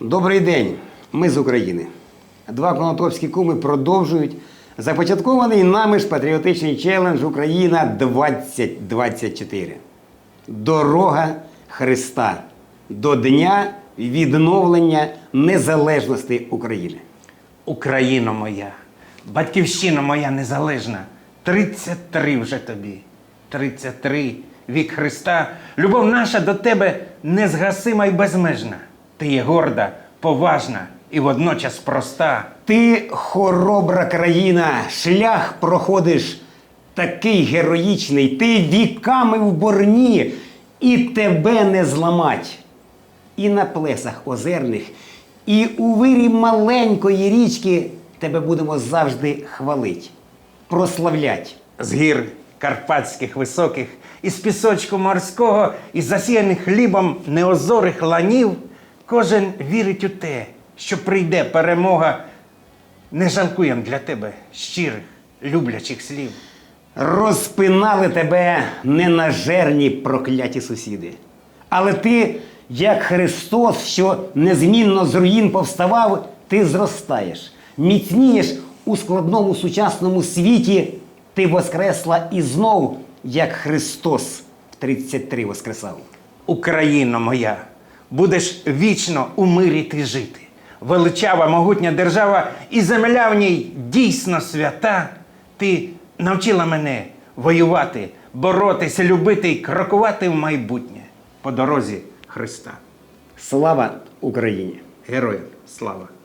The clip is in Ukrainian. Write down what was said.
Добрий день, ми з України. Два конотопські куми продовжують започаткований нами ж патріотичний челендж Україна 2024. Дорога Христа до Дня відновлення незалежності України. Україно моя, батьківщина моя незалежна. 33 вже тобі. 33 вік Христа. Любов наша до тебе незгасима й безмежна. Ти є горда, поважна і водночас проста. Ти хоробра країна, шлях проходиш такий героїчний, ти віками в борні, і тебе не зламать. І на плесах озерних, і у вирі маленької річки тебе будемо завжди хвалить, прославлять. З гір карпатських високих, із пісочку морського, із засіяних хлібом неозорих ланів, кожен вірить у те, що прийде перемога. Не жалкуєм для тебе щирих, люблячих слів. Розпинали тебе ненажерні прокляті сусіди. Але ти, як Христос, що незмінно з руїн повставав, ти зростаєш, міцнієш у складному сучасному світі. Ти воскресла і знов, як Христос в 33 воскресав. Україно моя, будеш вічно у мирі ти жити. Величава, могутня держава і земля в ній дійсно свята. Ти навчила мене воювати, боротися, любити і крокувати в майбутнє по дорозі Христа. Слава Україні! Героям слава!